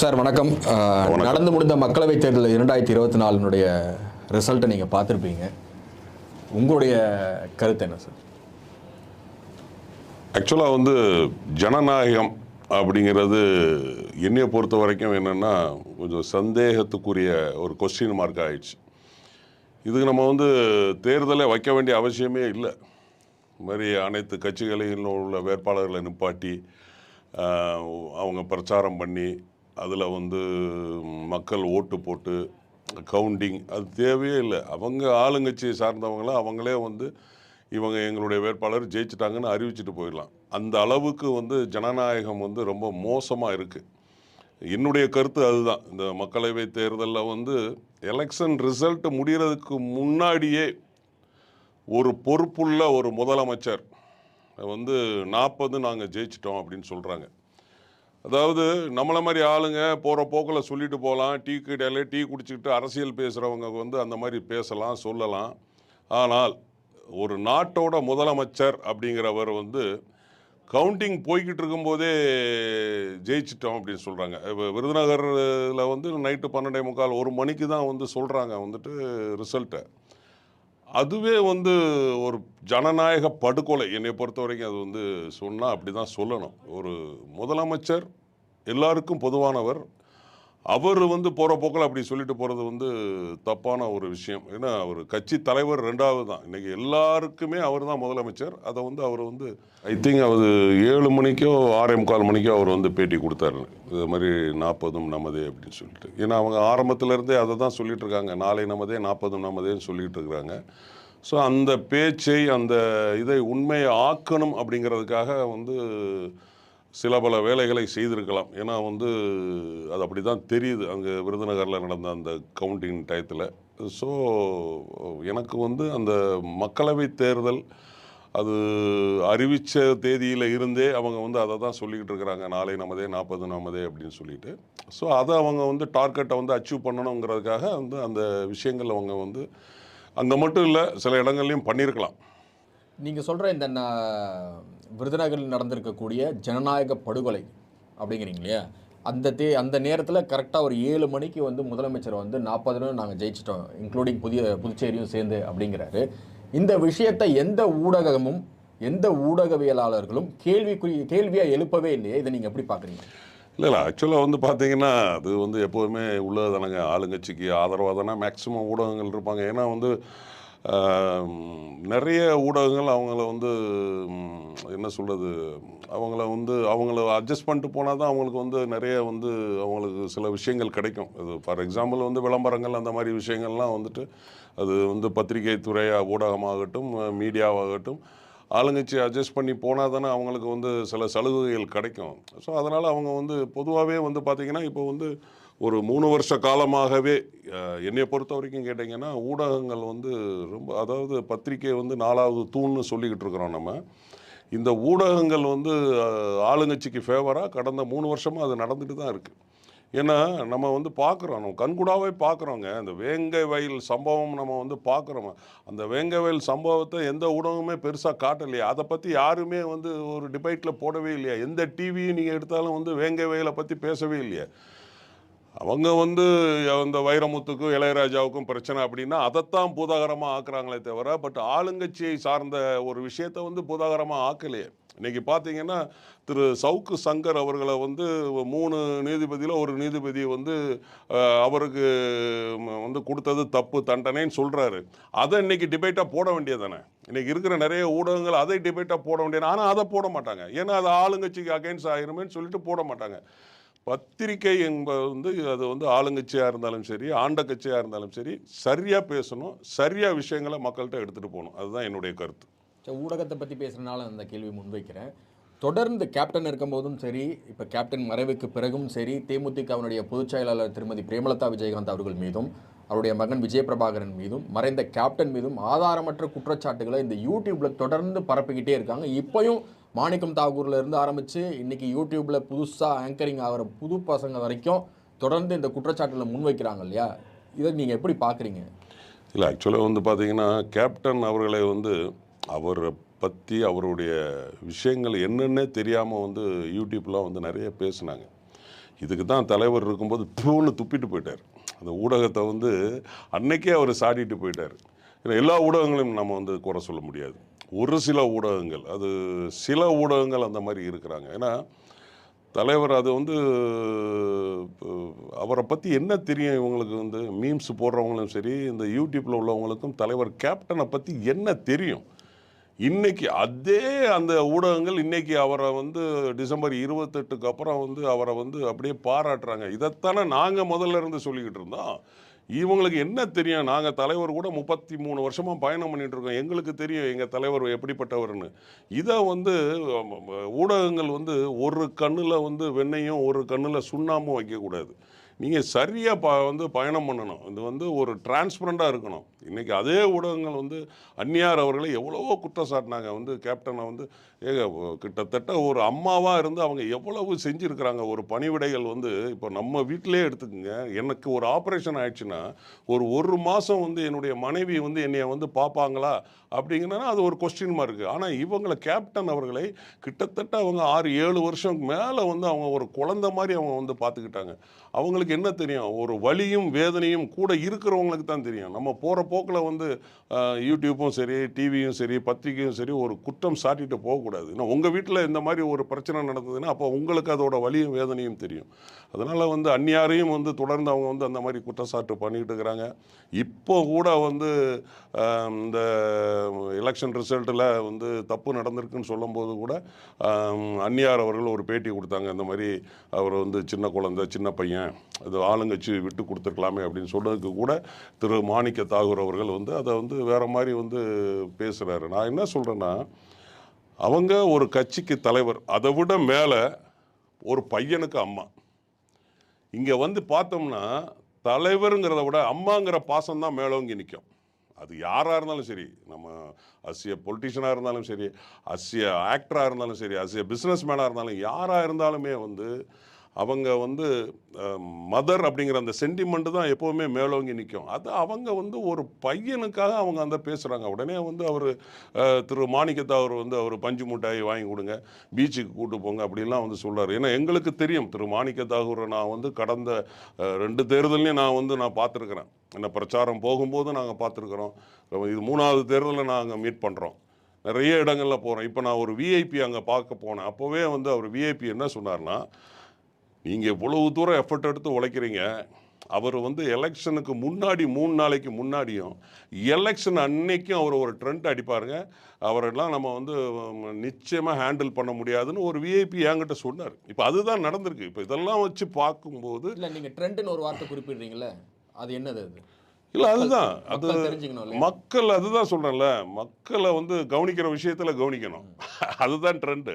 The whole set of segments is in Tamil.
சார் வணக்கம். நடந்து முடிந்த மக்களவைத் தேர்தல் இரண்டாயிரத்தி இருபத்தி நாலினுடைய ரிசல்ட்டை நீங்கள் பார்த்துருப்பீங்க. உங்களுடைய கருத்து என்ன சார்? ஆக்சுவலாக வந்து ஜனநாயகம் அப்படிங்கிறது என்னைய பொறுத்த வரைக்கும் என்னென்னா கொஞ்சம் சந்தேகத்துக்குரிய ஒரு கொஸ்டின் மார்க் ஆயிடுச்சு. இதுக்கு நம்ம வந்து தேர்தலை வைக்க வேண்டிய அவசியமே இல்லை. இந்த மாதிரி அனைத்து கட்சிகளில் உள்ள வேட்பாளர்களை நிப்பாட்டி அவங்க பிரச்சாரம் பண்ணி அதில் வந்து மக்கள் ஓட்டு போட்டு கவுண்டிங் அது தேவையே இல்லை. அவங்க ஆளுங்கட்சியை சார்ந்தவங்களாம் அவங்களே வந்து இவங்க எங்களுடைய வேட்பாளர் ஜெயிச்சிட்டாங்கன்னு அறிவிச்சிட்டு போயிடலாம். அந்த அளவுக்கு வந்து ஜனநாயகம் வந்து ரொம்ப மோசமாக இருக்குது என்னுடைய கருத்து அதுதான். இந்த மக்களவை தேர்தலில் வந்து எலெக்ஷன் ரிசல்ட் முடிகிறதுக்கு முன்னாடியே ஒரு பொறுப்புள்ள ஒரு முதலமைச்சர் வந்து நாற்பது நாங்கள் ஜெயிச்சிட்டோம் அப்படின்னு சொல்கிறாங்க அதாவது நம்மளை மாதிரி ஆளுங்க போகிற போக்கில் சொல்லிட்டு போகலாம் டீ கடையில் டீ குடிச்சிக்கிட்டு அரசியல் பேசுகிறவங்க வந்து அந்த மாதிரி பேசலாம் சொல்லலாம். ஆனால் ஒரு நாட்டோட முதலமைச்சர் அப்படிங்கிறவர் வந்து கவுண்டிங் போய்கிட்டு இருக்கும்போதே ஜெயிச்சிட்டோம் அப்படின்னு சொல்கிறாங்க இப்போ விருதுநகரில் வந்து நைட்டு பன்னெண்டே முக்கால் ஒரு மணிக்கு தான் வந்து சொல்கிறாங்க வந்துட்டு ரிசல்ட்டை. அதுவே வந்து ஒரு ஜனநாயக படுகொலை. என்னை பொறுத்த வரைக்கும் அது வந்து சொன்னால் அப்படி தான் சொல்லணும். ஒரு முதலமைச்சர் எல்லாருக்கும் பொதுவானவர் அவர் வந்து போகிற போக்கில் அப்படி சொல்லிட்டு போகிறது வந்து தப்பான ஒரு விஷயம். ஏன்னா அவர் கட்சி தலைவர் ரெண்டாவது தான். இன்றைக்கி எல்லாருக்குமே அவர் தான் முதலமைச்சர். அதை வந்து அவர் வந்து ஐ திங்க் அவர் ஏழு மணிக்கோ ஆறே முக்கால் மணிக்கோ அவர் வந்து பேட்டி கொடுத்தாரு. இது மாதிரி நாற்பதும் நமதே அப்படின்னு சொல்லிட்டு. ஏன்னா அவங்க ஆரம்பத்திலேருந்தே அதை தான் சொல்லிட்டு இருக்காங்க. நாளை நமதே நாற்பதும் நமதேன்னு சொல்லிட்டு இருக்கிறாங்க ஸோ அந்த பேச்சை அந்த இதை உண்மையை ஆக்கணும் அப்படிங்கிறதுக்காக வந்து சில பல வேலைகளை செய்திருக்கலாம். ஏன்னா வந்து அது அப்படி தான் தெரியுது. அங்கே விருதுநகரில் நடந்த அந்த கவுண்டிங் டயத்தில். ஸோ எனக்கு வந்து அந்த மக்களவை தேர்தல் அது அறிவித்த தேதியில் இருந்தே அவங்க வந்து அதை தான் சொல்லிக்கிட்டு இருக்கிறாங்க. நாளை நமதே நாற்பது நமதே அப்படின்னு சொல்லிட்டு. ஸோ அதை அவங்க வந்து டார்கெட்டை வந்து அச்சீவ் பண்ணணுங்கிறதுக்காக வந்து அந்த விஷயங்கள் அவங்க வந்து அங்கே மட்டும் இல்லை சில இடங்கள்லையும் பண்ணியிருக்கலாம். நீங்கள் சொல்கிற இந்த விருதுநகரில் நடந்திருக்கக்கூடிய ஜனநாயக படுகொலை அப்படிங்கிறீங்க இல்லையா அந்த தே அந்த நேரத்தில் கரெக்டாக ஒரு ஏழு மணிக்கு வந்து முதலமைச்சர் வந்து நாற்பது நாங்கள் ஜெயிச்சிட்டோம் இன்க்ளூடிங் புதிய புதுச்சேரியும் சேர்ந்து அப்படிங்கிறாரு. இந்த விஷயத்தை எந்த ஊடகமும் எந்த ஊடகவியலாளர்களும் கேள்விக்குறி கேள்வியாக எழுப்பவே இல்லையே இதை நீங்கள் எப்படி பார்க்குறீங்க? இல்லை இல்லை ஆக்சுவலாக வந்து பார்த்தீங்கன்னா அது வந்து எப்போதுமே உள்ளதானங்க ஆளுங்கட்சிக்கு ஆதரவாக தானே மேக்சிமம் ஊடகங்கள் இருப்பாங்க. ஏன்னா வந்து நிறைய ஊடகங்கள் அவங்கள வந்து என்ன சொல்கிறது அவங்கள வந்து அவங்கள அட்ஜஸ்ட் பண்ணிட்டு போனால் தான் அவங்களுக்கு வந்து நிறைய வந்து அவங்களுக்கு சில விஷயங்கள் கிடைக்கும். அது ஃபார் எக்ஸாம்பிள் வந்து விளம்பரங்கள் அந்த மாதிரி விஷயங்கள்லாம் வந்துட்டு அது வந்து பத்திரிகை துறையாக ஊடகமாகட்டும் மீடியாவாகட்டும் ஆளுங்கட்சி அட்ஜஸ்ட் பண்ணி போனால் தானே அவங்களுக்கு வந்து சில சலுகைகள் கிடைக்கும். ஸோ அதனால் அவங்க வந்து பொதுவாகவே வந்து பார்த்திங்கன்னா இப்போ வந்து ஒரு மூணு வருஷ காலமாகவே என்னை பொறுத்த வரைக்கும் கேட்டிங்கன்னா ஊடகங்கள் வந்து ரொம்ப அதாவது பத்திரிக்கை வந்து நாலாவது தூண்னு சொல்லிக்கிட்டு இருக்கிறோம் நம்ம. இந்த ஊடகங்கள் வந்து ஆளுங்கட்சிக்கு ஃபேவராக கடந்த மூணு வருஷமாக அது நடந்துட்டு தான் இருக்குது ஏன்னா நம்ம வந்து பார்க்குறோம் நம்ம கண்கூடாவே பார்க்குறோங்க அந்த வேங்கை வயல் சம்பவம் நம்ம வந்து பார்க்குறோம் அந்த வேங்கை வயல் சம்பவத்தை எந்த ஊடகமே பெருசாக காட்டலையா. அதை பற்றி யாருமே வந்து ஒரு டிபேட்டில் போடவே இல்லையா. எந்த டிவியும் நீங்கள் எடுத்தாலும் வந்து வேங்கை வயலை பற்றி பேசவே இல்லையா. அவங்க வந்து அந்த வைரமுத்துக்கும் இளையராஜாவுக்கும் பிரச்சனை அப்படின்னா அதைத்தான் பூதாகரமாக ஆக்குறாங்களே தவிர பட் ஆளுங்கட்சியை சார்ந்த ஒரு விஷயத்தை வந்து பூதாகரமாக ஆக்கலையே. இன்னைக்கு பார்த்தீங்கன்னா திரு சவுக்கு சங்கர் அவர்களை வந்து மூணு நீதிபதியில் ஒரு நீதிபதி வந்து அவருக்கு வந்து கொடுத்தது தப்பு தண்டனைன்னு சொல்கிறாரு அதை இன்னைக்கு டிபேட்டாக போட வேண்டியதானே இன்னைக்கு இருக்கிற நிறைய ஊடகங்கள் அதை டிபேட்டாக போட வேண்டியது. ஆனால் அதை போட மாட்டாங்க. ஏன்னா அது ஆளுங்கட்சிக்கு அகைன்ஸ்ட் ஆயிருமேன்னு சொல்லிட்டு போட மாட்டாங்க. பத்திரிகை என்பது வந்து அது வந்து ஆளுங்கட்சியாக இருந்தாலும் சரி ஆண்ட கட்சியாக இருந்தாலும் சரி சரியாக பேசணும் சரியாக விஷயங்களை மக்கள்கிட்ட எடுத்துகிட்டு போகணும். அதுதான் என்னுடைய கருத்து. ஸோ ஊடகத்தை பற்றி பேசுகிறனால அந்த கேள்வி முன்வைக்கிறேன். தொடர்ந்து கேப்டன் இருக்கும்போதும் சரி இப்போ கேப்டன் மறைவுக்கு பிறகும் சரி தேமுதிகவினுடைய பொதுச் செயலாளர் திருமதி பிரேமலதா விஜயகாந்த் அவர்கள் மீதும் அவருடைய மகன் விஜயபிரபாகரன் மீதும் மறைந்த கேப்டன் மீதும் ஆதாரமற்ற குற்றச்சாட்டுகளை இந்த யூடியூப்பில் தொடர்ந்து பரப்பிக்கிட்டே இருக்காங்க. இப்போயும் மாணிக்கம் தாகூர்லேருந்து இருந்து இன்றைக்கி இன்னைக்கு புதுசாக ஆங்கரிங் ஆகிற புது பசங்க வரைக்கும் தொடர்ந்து இந்த குற்றச்சாட்டில் முன்வைக்கிறாங்க இல்லையா? இதை நீங்கள் எப்படி பார்க்குறீங்க? இல்லை ஆக்சுவலாக வந்து பார்த்தீங்கன்னா கேப்டன் அவர்களை வந்து அவரை பற்றி அவருடைய விஷயங்கள் என்னென்னே தெரியாமல் வந்து யூடியூப்லாம் வந்து நிறைய பேசுனாங்க. இதுக்கு தான் தலைவர் இருக்கும்போது பூன்னு துப்பிட்டு போயிட்டார். அந்த ஊடகத்தை வந்து அன்னைக்கே அவர் சாடிட்டு போயிட்டார். ஏன்னா எல்லா ஊடகங்களையும் நம்ம வந்து குறை சொல்ல முடியாது. ஒரு சில ஊடகங்கள் அது சில ஊடகங்கள் அந்த மாதிரி இருக்கிறாங்க. ஏன்னா தலைவர் அது வந்து அவரை பற்றி என்ன தெரியும் இவங்களுக்கு வந்து? மீம்ஸ் போடுறவங்களும் சரி இந்த யூடியூப்பில் உள்ளவங்களுக்கும் தலைவர் கேப்டனை பற்றி என்ன தெரியும்? இன்னைக்கு அதே அந்த ஊடகங்கள் இன்னைக்கு அவரை வந்து டிசம்பர் இருபத்தெட்டுக்கு அப்புறம் வந்து அவரை வந்து அப்படியே பாராட்டுறாங்க. இதைத்தானே நாங்கள் முதல்ல இருந்து சொல்லிக்கிட்டு இருந்தோம். இவங்களுக்கு என்ன தெரியும்? நாங்கள் தலைவர் கூட முப்பத்தி மூணு வருஷமாக பயணம் பண்ணிட்டு இருக்கோம். எங்களுக்கு தெரியும் எங்கள் தலைவர் எப்படிப்பட்டவர்னு. இதை வந்து ஊடகங்கள் வந்து ஒரு கண்ணில் வந்து வெண்ணையும் ஒரு கண்ணில் சுண்ணாமும் வைக்கக்கூடாது. நீங்கள் சரியாக ப வந்து பயணம் பண்ணணும். இது வந்து ஒரு டிரான்ஸ்பரண்ட்டாக இருக்கணும். இன்றைக்கி அதே ஊடகங்கள் வந்து அந்நியார் அவர்களை எவ்வளவோ குற்றம் சாட்டினாங்க வந்து கேப்டனை வந்து ஏக கிட்டத்தட்ட ஒரு அம்மாவாக இருந்து அவங்க எவ்வளவு செஞ்சுருக்கிறாங்க. ஒரு பணிவிடைகள் வந்து இப்போ நம்ம வீட்டிலே எடுத்துக்கோங்க. எனக்கு ஒரு ஆப்ரேஷன் ஆயிடுச்சுன்னா ஒரு ஒரு மாதம் வந்து என்னுடைய மனைவி வந்து என்னைய வந்து பார்ப்பாங்களா அப்படிங்கன்னா அது ஒரு கொஸ்டின் மார்க்கு ஆனால் இவங்களை கேப்டன் அவர்களை கிட்டத்தட்ட அவங்க ஆறு ஏழு வருஷம் மேலே வந்து அவங்க ஒரு குழந்த மாதிரி அவங்க வந்து பார்த்துக்கிட்டாங்க அவங்களுக்கு என்ன தெரியும்? ஒரு வலியும் வேதனையும் கூட இருக்கிறவங்களுக்கு தான் தெரியும். நம்ம போகிற போக்கில் வந்து யூடியூப்பும் சரி டிவியும் சரி பத்திரிகையும் சரி ஒரு குற்றம் சாட்டிட்டு போகக்கூடாது. ஏன்னா உங்கள் வீட்டில் இந்த மாதிரி ஒரு பிரச்சனை நடந்ததுன்னா அப்போ உங்களுக்கு அதோட வலியும் வேதனையும் தெரியும். அதனால் வந்து அந்நியாரையும் வந்து தொடர்ந்து அவங்க வந்து அந்த மாதிரி குற்றச்சாட்டு பண்ணிக்கிட்டு இருக்கிறாங்க. இப்போ கூட வந்து இந்த எலெக்ஷன் ரிசல்ட்டில் வந்து தப்பு நடந்திருக்குன்னு சொல்லும்போது கூட அந்நியார் அவர்கள் ஒரு பேட்டி கொடுத்தாங்க. இந்த மாதிரி அவர் வந்து சின்ன குழந்தை சின்ன பையன் அது ஆளுங்கட்சி விட்டு கொடுத்துருக்கலாமே அப்படின்னு சொன்னதுக்கு கூட திரு மாணிக்க தாகூர் அவர்கள் வந்து அதை வந்து வேற மாதிரி வந்து பேசுகிறாரு நான் என்ன சொல்கிறேன்னா அவங்க ஒரு கட்சிக்கு தலைவர் அதை விட மேலே ஒரு பையனுக்கு அம்மா. இங்கே வந்து பார்த்தோம்னா தலைவருங்கிறத விட அம்மாங்கிற பாசம் தான் மேலோங்கி நிற்கும் அது யாராக இருந்தாலும் சரி நம்ம அசிய பொலிட்டிஷியனாக இருந்தாலும் சரி அசிய ஆக்டராக இருந்தாலும் சரி அசிய பிஸ்னஸ் மேனாக இருந்தாலும் யாராக இருந்தாலுமே வந்து அவங்க வந்து மதர் அப்படிங்கிற அந்த சென்டிமெண்ட் தான் எப்போவுமே மேலோங்கி நிற்கும் அது அவங்க வந்து ஒரு பையனுக்காக அவங்க அந்த பேசுகிறாங்க உடனே வந்து அவர் திரு மாணிக்கத்தை அவர் வந்து அவர் பஞ்சு மிட்டாய் வாங்கி கொடுங்க பீச்சுக்கு கூட்டு போங்க அப்படிலாம் வந்து சொல்கிறார் ஏன்னா எங்களுக்கு தெரியும் திரு மாணிக்கத்தாகூரை நான் வந்து கடந்த ரெண்டு தேர்தலையும் நான் வந்து நான் பார்த்துருக்குறேன். என்ன பிரச்சாரம் போகும்போது நாங்கள் பார்த்துருக்குறோம். இது மூணாவது தேர்தலில் நாங்கள் மீட் பண்ணுறோம் நிறைய இடங்களில் போகிறோம் இப்போ நான் ஒரு விஐபி அங்கே பார்க்க போனேன். அப்போவே வந்து அவர் விஐபி என்ன சொன்னார்னா நீங்கள் இவ்வளவு தூரம் எஃபர்ட் எடுத்து உழைக்கிறீங்க. அவர் வந்து எலெக்ஷனுக்கு முன்னாடி மூணு நாளைக்கு முன்னாடியும் எலெக்ஷன் அன்னைக்கும் அவர் ஒரு ட்ரெண்ட் அடிப்பாருங்க. அவரெல்லாம் நம்ம வந்து நிச்சயமாக ஹேண்டில் பண்ண முடியாதுன்னு ஒரு விஐபி என்கிட்ட சொன்னார். இப்போ அதுதான் நடந்திருக்கு. இப்போ இதெல்லாம் வச்சு பார்க்கும்போது இல்லை நீங்கள் ட்ரெண்ட்னு ஒரு வார்த்தை குறிப்பிடுறீங்களே அது என்னது அது? இல்லை அதுதான். அது மக்கள் அதுதான் சொல்கிறேன்ல மக்களை வந்து கவனிக்கிற விஷயத்தில் கவனிக்கணும். அதுதான் ட்ரெண்டு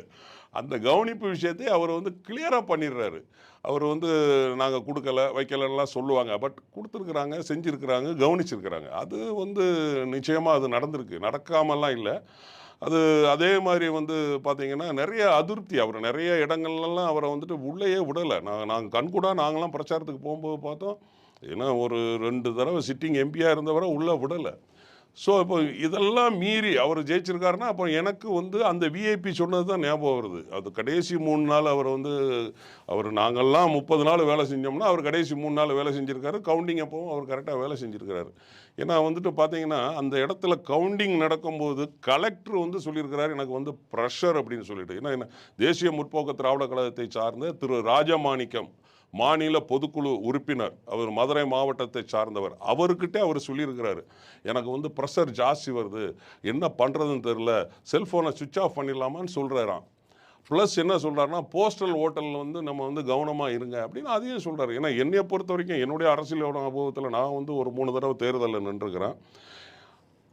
அந்த கவனிப்பு விஷயத்தை அவர் வந்து கிளியராக பண்ணிடுறாரு. அவர் வந்து நாங்கள் கொடுக்கல வைக்கலன்னெலாம் சொல்லுவாங்க. பட் கொடுத்துருக்குறாங்க செஞ்சுருக்கிறாங்க கவனிச்சிருக்கிறாங்க. அது வந்து நிச்சயமாக அது நடந்திருக்கு. நடக்காமலாம் இல்லை. அது அதே மாதிரி வந்து பார்த்தீங்கன்னா நிறைய அதிருப்தி. அவர் நிறைய இடங்கள்லாம் அவரை வந்துட்டு உள்ளேயே விடலை. நாங்கள் நாங்கள் கண்கூடா நாங்களாம் பிரச்சாரத்துக்கு போகும்போது பார்த்தோம். ஏன்னா ஒரு ரெண்டு தடவை சிட்டிங் எம்பியாக இருந்தவரை உள்ளே விடலை. ஸோ இப்போ இதெல்லாம் மீறி அவர் ஜெயிச்சிருக்காருன்னா அப்போ எனக்கு வந்து அந்த விஐபி சொன்னது தான் ஞாபகம் வருது. அது கடைசி மூணு நாள் அவர் வந்து அவர் நாங்கள்லாம் முப்பது நாள் வேலை செஞ்சோம்னா அவர் கடைசி மூணு நாள் வேலை செஞ்சுருக்காரு. கவுண்டிங் அப்போவும் அவர் கரெக்டாக வேலை செஞ்சுருக்கிறாரு. ஏன்னா வந்துட்டு பார்த்தீங்கன்னா அந்த இடத்துல கவுண்டிங் நடக்கும்போது கலெக்டர் வந்து சொல்லியிருக்கிறாரு எனக்கு வந்து ப்ரெஷர் அப்படின்னு சொல்லிட்டு. ஏன்னா என்ன தேசிய முற்போக்கு திராவிட கழகத்தை சார்ந்த திரு ராஜமாணிக்கம் மாநில பொதுக்குழு உறுப்பினர் அவர் மதுரை மாவட்டத்தை சார்ந்தவர் அவர்கிட்ட அவர் சொல்லியிருக்கிறாரு. எனக்கு வந்து ப்ரெஷர் ஜாஸ்தி வருது. என்ன பண்ணுறதுன்னு தெரில செல்ஃபோனை சுவிட்ச் ஆஃப் பண்ணிடலாமான்னு சொல்கிறாராம் ப்ளஸ் என்ன சொல்கிறாருன்னா போஸ்டல் ஓட்டலில் வந்து நம்ம வந்து கவனமாக இருங்க அப்படின்னு அதையும் சொல்கிறாரு ஏன்னா என்னைய பொறுத்த வரைக்கும் என்னுடைய அரசியலோட அனுபவத்தில் நான் வந்து ஒரு மூணு தடவை தேர்தலில் நின்றுக்கிறேன்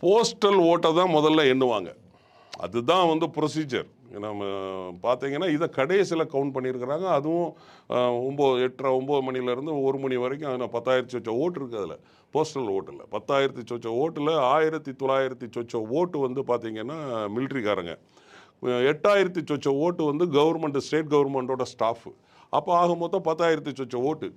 போஸ்டல் ஓட்டை தான் முதல்ல எண்ணுவாங்க. அதுதான் வந்து ப்ரொசீஜர் நம்ம பார்த்தீங்கன்னா இதை கடைசியில் கவுண்ட் பண்ணியிருக்கிறாங்க. அதுவும் ஒம்பது எட்டரை ஒம்பது மணிலேருந்து ஒரு மணி வரைக்கும் அதில் பத்தாயிரத்தி சொச்ச ஓட்டு இருக்குது அதில். போஸ்டல் ஓட்டில். பத்தாயிரத்தி சொச்ச ஓட்டில் ஆயிரத்தி தொள்ளாயிரத்தி சொச்ச ஓட்டு வந்து பார்த்தீங்கன்னா மிலிட்ரிக்காரங்க எட்டாயிரத்தி சொச்ச ஓட்டு வந்து கவர்மெண்ட் ஸ்டேட் கவர்மெண்ட்டோட ஸ்டாஃபு அப்போ ஆக மொத்தம் பத்தாயிரத்தி சொச்ச ஓட்டு.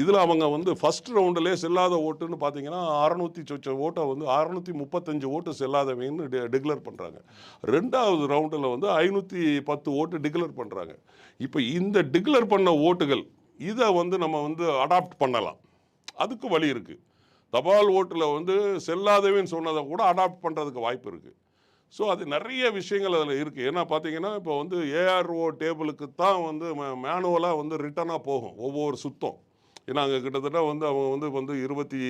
இதில் அவங்க வந்து ஃபர்ஸ்ட் ரவுண்டிலே செல்லாத ஓட்டுன்னு பார்த்தீங்கன்னா அறநூற்றி சொச்ச ஓட்டை வந்து அறநூற்றி முப்பத்தஞ்சு ஓட்டு செல்லாதவங்கன்னு டெ டிக்ளேர் பண்ணுறாங்க ரெண்டாவது ரவுண்டில் வந்து ஐநூற்றி பத்து ஓட்டு டிக்ளேர் பண்ணுறாங்க இப்போ இந்த டிக்ளேர் பண்ண ஓட்டுகள் இதை வந்து நம்ம வந்து அடாப்ட் பண்ணலாம். அதுக்கு வழி இருக்குது தபால் ஓட்டில் வந்து செல்லாதவன்னு சொன்னதை கூட அடாப்ட் பண்ணுறதுக்கு வாய்ப்பு இருக்குது ஸோ அது நிறைய விஷயங்கள் அதில் இருக்குது ஏன்னா பார்த்தீங்கன்னா இப்போ வந்து ஏஆர்ஓ டேபிளுக்கு தான் வந்து மேனுவலாக வந்து ரிட்டனாக போகும் ஒவ்வொரு சுத்தம். ஏன்னா அங்கே கிட்டத்தட்ட வந்து அவங்க வந்து வந்து இருபத்தி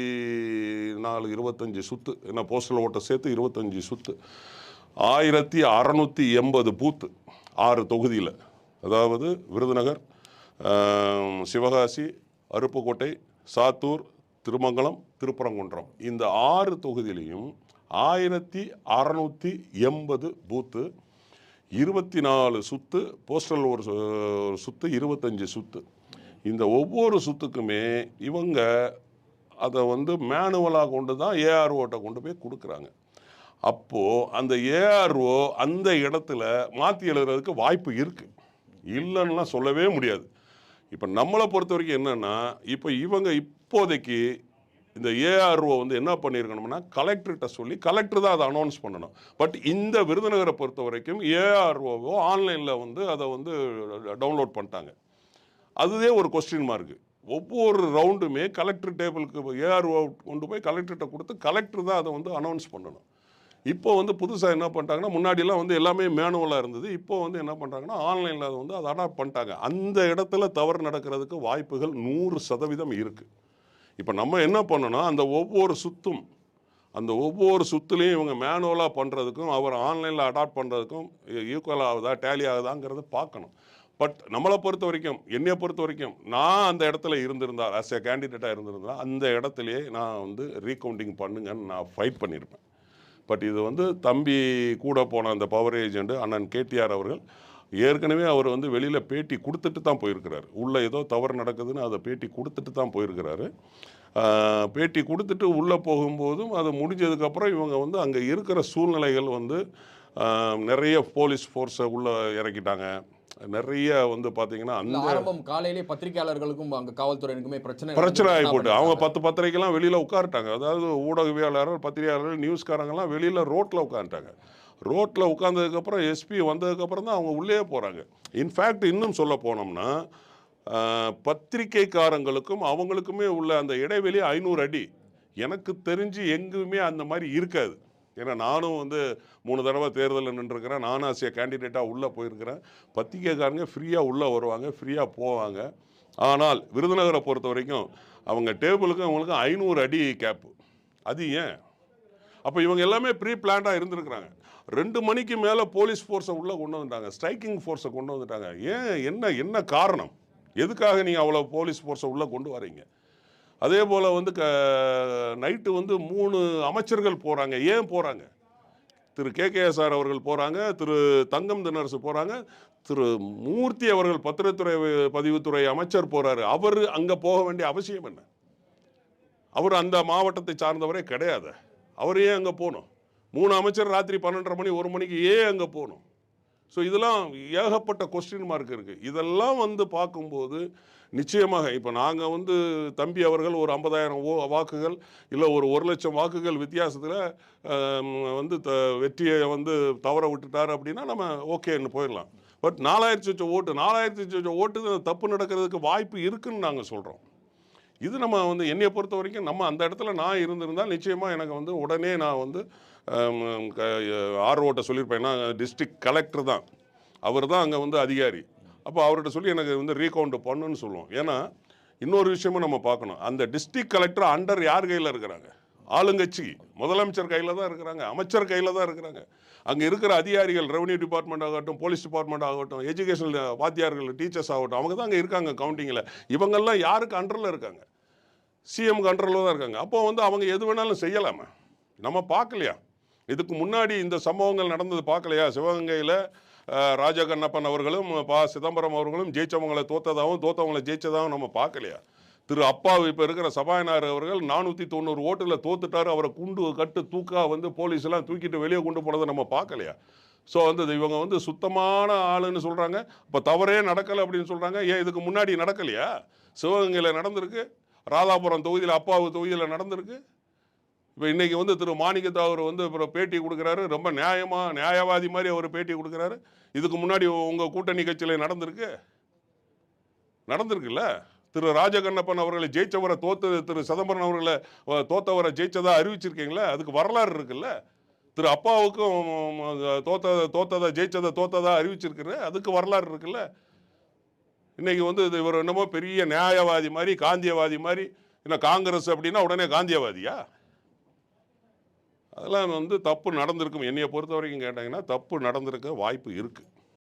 நாலு இருபத்தஞ்சி சுத்து. ஏன்னா போஸ்டல் ஓட்டை சேர்த்து இருபத்தஞ்சி சுத்து. ஆயிரத்தி அறநூற்றி எண்பது பூத்து ஆறு தொகுதியில். அதாவது விருதுநகர் சிவகாசி அருப்புக்கோட்டை சாத்தூர் திருமங்கலம் திருப்பரங்குன்றம். இந்த ஆறு தொகுதியிலையும் ஆயிரத்தி அறநூற்றி எண்பது பூத்து இருபத்தி நாலு சுத்து போஸ்டல் ஒரு சு- ஒரு சுத்து இருபத்தஞ்சி சுத்து. இந்த ஒவ்வொரு சுத்துக்குமே இவங்க அதை வந்து மேனுவலாக கொண்டு தான் ஏஆர்ஓட்ட கொண்டு போய் கொடுக்குறாங்க. அப்போது அந்த ஏஆர்ஓ அந்த இடத்துல மாற்றி எழுதுறதுக்கு வாய்ப்பு இருக்குது இல்லைன்னா சொல்லவே முடியாது. இப்போ நம்மளை பொறுத்த வரைக்கும் என்னென்னா இப்போ இவங்க இப்போதைக்கு இந்த ஏஆர்ஓ வந்து என்ன பண்ணியிருக்கணும்னா கலெக்டர்கிட்ட சொல்லி கலெக்டர் தான் அதை அனௌன்ஸ் பண்ணணும். பட் இந்த விருதுநகரை பொறுத்த வரைக்கும் ஏஆர்ஓவோ ஆன்லைனில் வந்து அதை வந்து டவுன்லோட் பண்ணிட்டாங்க. அதுவே ஒரு கொஸ்டின் மார்க்கு ஒவ்வொரு ரவுண்டுமே கலெக்டர் டேபிளுக்கு ஏஆர்ஓ கொண்டு போய் கலெக்டர்கிட்ட கொடுத்து கலெக்டர் தான் அதை வந்து அனௌன்ஸ் பண்ணணும். இப்போ வந்து புதுசாக என்ன பண்ணிட்டாங்கன்னா முன்னாடிலாம் வந்து எல்லாமே மேனுவலாக இருந்தது. இப்போ வந்து என்ன பண்ணுறாங்கன்னா ஆன்லைனில் அதை வந்து அதை அடாப்ட் பண்ணிட்டாங்க. அந்த இடத்துல தவறு நடக்கிறதுக்கு வாய்ப்புகள் நூறு சதவீதம் இருக்குது இப்போ நம்ம என்ன பண்ணணும் அந்த ஒவ்வொரு சுத்தும் அந்த ஒவ்வொரு சுத்துலேயும் இவங்க மேனுவலாக பண்ணுறதுக்கும் அவர் ஆன்லைனில் அடாப்ட் பண்ணுறதுக்கும் ஈக்குவல் ஆகுதா டேலி ஆகுதாங்கிறத பார்க்கணும். பட் நம்மளை பொறுத்த வரைக்கும் என்னையை பொறுத்த வரைக்கும் நான் அந்த இடத்துல இருந்திருந்தால் ஆஸ் ஏ கேண்டிடேட்டாக இருந்திருந்தா அந்த இடத்துலையே நான் வந்து ரீகவுண்டிங் பண்ணுங்கன்னு நான் ஃபைட் பண்ணியிருப்பேன் பட் இது வந்து தம்பி கூட போன அந்த பவர் ஏஜென்ட் அண்ணன் கேடிஆர் அவர்கள் ஏற்கனவே அவர் வந்து வெளியில் பேட்டி கொடுத்துட்டு தான் போயிருக்கிறாரு. உள்ளே ஏதோ தவறு நடக்குதுன்னு அதை பேட்டி கொடுத்துட்டு தான் போயிருக்கிறாரு. பேட்டி கொடுத்துட்டு உள்ளே போகும்போதும் அது முடிஞ்சதுக்கப்புறம் இவங்க வந்து அங்கே இருக்கிற சூழ்நிலைகள் வந்து நிறைய போலீஸ் ஃபோர்ஸை உள்ளே இறக்கிட்டாங்க. நிறைய வந்து பார்த்தீங்கன்னா அந்த ஆரம்பம் காலையிலே பத்திரிகையாளர்களுக்கும் அங்க காவல்துறையினருக்குமே பிரச்சனை பிரச்சனை ஆகி. போட்டு. அவங்க பத்து பத்தரைக்கெல்லாம் வெளியில் உட்காந்துட்டாங்க அதாவது ஊடகவியலாளர்கள் பத்திரிகையாளர்கள் நியூஸ்காரங்கெல்லாம் வெளியில் ரோட்டில் உட்காந்துட்டாங்க ரோட்டில் உட்காந்ததுக்கப்புறம் எஸ்பி வந்ததுக்கப்புறம் தான் அவங்க உள்ளே போகிறாங்க இன்ஃபேக்ட் இன்னும் சொல்ல போனோம்னா பத்திரிகைக்காரங்களுக்கும் பத்திரிக்கைக்காரங்களுக்கும் அவங்களுக்குமே உள்ள அந்த இடைவெளி ஐநூறு அடி. எனக்கு தெரிஞ்சு எங்குமே அந்த மாதிரி இருக்காது. ஏன்னா நானும் வந்து மூணு தடவை தேர்தலில் நின்றுருக்கிறேன். நானும் ஆசிய கேண்டிடேட்டாக உள்ளே போயிருக்கிறேன். பத்திரிக்கைக்காரங்க ஃப்ரீயாக உள்ளே வருவாங்க ஃப்ரீயாக போவாங்க. ஆனால் விருதுநகரை பொறுத்த வரைக்கும் அவங்க டேபிளுக்கும் அவங்களுக்கும் ஐநூறு அடி கேப்பு. அது ஏன்? அப்போ இவங்க எல்லாமே ப்ரீ பிளான்டாக இருந்திருக்கிறாங்க. ரெண்டு மணிக்கு மேலே போலீஸ் ஃபோர்ஸை உள்ளே கொண்டு வந்துட்டாங்க. ஸ்ட்ரைக்கிங் ஃபோர்ஸை கொண்டு வந்துட்டாங்க. ஏன்? என்ன என்ன காரணம்? எதுக்காக நீங்கள் அவ்வளோ போலீஸ் ஃபோர்ஸை உள்ளே கொண்டு வரீங்க? அதே போல் வந்து க நைட்டு வந்து மூணு அமைச்சர்கள் போகிறாங்க ஏன் போகிறாங்க திரு கே. கே. சார் அவர்கள் போகிறாங்க திரு தங்கம் தினரசு போகிறாங்க திரு மூர்த்தி அவர்கள் பத்திரத்துறை பதிவுத்துறை அமைச்சர் போகிறாரு அவர் அங்கே போக வேண்டிய அவசியம் என்ன? அவர் அந்த மாவட்டத்தை சார்ந்தவரே கிடையாது. அவர் ஏன் அங்கே போகணும்? மூணு அமைச்சர் ராத்திரி பன்னெண்டரை மணி ஒரு மணிக்கு ஏன் அங்கே போகணும்? ஸோ இதெல்லாம் ஏகப்பட்ட கொஸ்டின் மார்க் இருக்குது இதெல்லாம் வந்து பார்க்கும்போது நிச்சயமாக இப்போ நாங்கள் வந்து தம்பி அவர்கள் ஒரு ஐம்பதாயிரம் ஓ வாக்குகள் இல்லை ஒரு ஒரு லட்சம் வாக்குகள் வித்தியாசத்தில் வந்து த வெற்றியை வந்து தவற விட்டுட்டார் அப்படின்னா நம்ம ஓகேன்னு போயிடலாம். பட் நாலாயிரத்தி லட்சம் ஓட்டு நாலாயிரத்தி லட்சம் ஓட்டு தப்பு நடக்கிறதுக்கு வாய்ப்பு இருக்குன்னு நாங்கள் சொல்கிறோம் இது நம்ம வந்து என்னையை பொறுத்த வரைக்கும் நம்ம அந்த இடத்துல நான் இருந்திருந்தால் நிச்சயமாக எனக்கு வந்து உடனே நான் வந்து ஆர்ஓட்ட சொல்லியிருப்பேன். ஏன்னா டிஸ்ட்ரிக்ட் கலெக்டர் தான். அவர் தான் அங்கே வந்து அதிகாரி. அப்போ அவர்கிட்ட சொல்லி எனக்கு வந்து ரீகவுண்ட் பண்ணுன்னு சொல்லுவோம். ஏன்னா இன்னொரு விஷயமும் நம்ம பார்க்கணும். அந்த டிஸ்ட்ரிக்ட் கலெக்டர் அண்டர் யார் கையில் இருக்கிறாங்க? ஆளுங்கட்சி முதலமைச்சர் கையில் தான் இருக்கிறாங்க அமைச்சர் கையில் தான் இருக்கிறாங்க. அங்கே இருக்கிற அதிகாரிகள் ரெவன்யூ டிபார்ட்மெண்ட் ஆகட்டும் போலீஸ் டிபார்ட்மெண்ட் ஆகட்டும் எஜுகேஷன் வாத்தியார்கள் டீச்சர்ஸ் ஆகட்டும் அவங்க தான் அங்கே இருக்காங்க கவுண்டிங்கில் இவங்கெல்லாம் யாருக்கு அண்டரில் இருக்காங்க? சிஎம் கண்ட்ரோலில் தான் இருக்காங்க. அப்போ வந்து அவங்க எது வேணாலும் செய்யலாமா. நம்ம பார்க்கலையா? இதுக்கு முன்னாடி இந்த சம்பவங்கள் நடந்தது பார்க்கலையா? சிவகங்கையில் ராஜா கண்ணப்பன் அவர்களும் பா சிதம்பரம் அவர்களும் ஜெயிச்சவங்களை தோத்ததாகவும் தோத்தவங்களை ஜெயிச்சதாகவும் நம்ம பார்க்கலையா? திரு அப்பாவு இப்போ இருக்கிற சபாநாயகர் அவர்கள் நானூற்றி தொண்ணூறு ஓட்டில் தோத்துட்டாரு. அவரை குண்டு கட்டு தூக்கா வந்து போலீஸ்லாம் தூக்கிட்டு வெளியே கொண்டு போனதை நம்ம பார்க்கலையா? ஸோ வந்து இவங்க வந்து சுத்தமான ஆளுன்னு சொல்கிறாங்க இப்போ தவறே நடக்கலை அப்படின்னு சொல்கிறாங்க ஏன் இதுக்கு முன்னாடி நடக்கலையா? சிவகங்கையில் நடந்திருக்கு. ராதாபுரம் தொகுதியில் அப்பாவு தொகுதியில் நடந்திருக்கு. இப்போ இன்றைக்கி வந்து திரு மாணிக்கத்தா அவர் வந்து அப்புறம் பேட்டி கொடுக்குறாரு. ரொம்ப நியாயமாக நியாயவாதி மாதிரி அவர் பேட்டி கொடுக்குறாரு. இதுக்கு முன்னாடி உங்கள் கூட்டணி கட்சியில் நடந்திருக்கு. நடந்திருக்குல்ல? திரு ராஜகண்ணப்பன் அவர்களை ஜெயிச்சவரை தோத்தது திரு சிதம்பரம் அவர்களை தோத்தவரை ஜெயிச்சதா அறிவிச்சிருக்கீங்களே? அதுக்கு வரலாறு இருக்குல்ல? திரு அப்பாவுக்கும் தோத்த தோத்ததை ஜெயிச்சதை தோத்ததா அறிவிச்சிருக்கிறேன் அதுக்கு வரலாறு இருக்குல்ல? இன்னைக்கு வந்து இது இவர் என்னமோ பெரிய நியாயவாதி மாதிரி காந்தியவாதி மாதிரி என்ன காங்கிரஸ் அப்படின்னா உடனே காந்தியவாதியா? அதெல்லாம் வந்து தப்பு நடந்திருக்கும். என்னையை பொறுத்த வரைக்கும் கேட்டாங்கன்னா தப்பு நடந்திருக்க வாய்ப்பு இருக்குது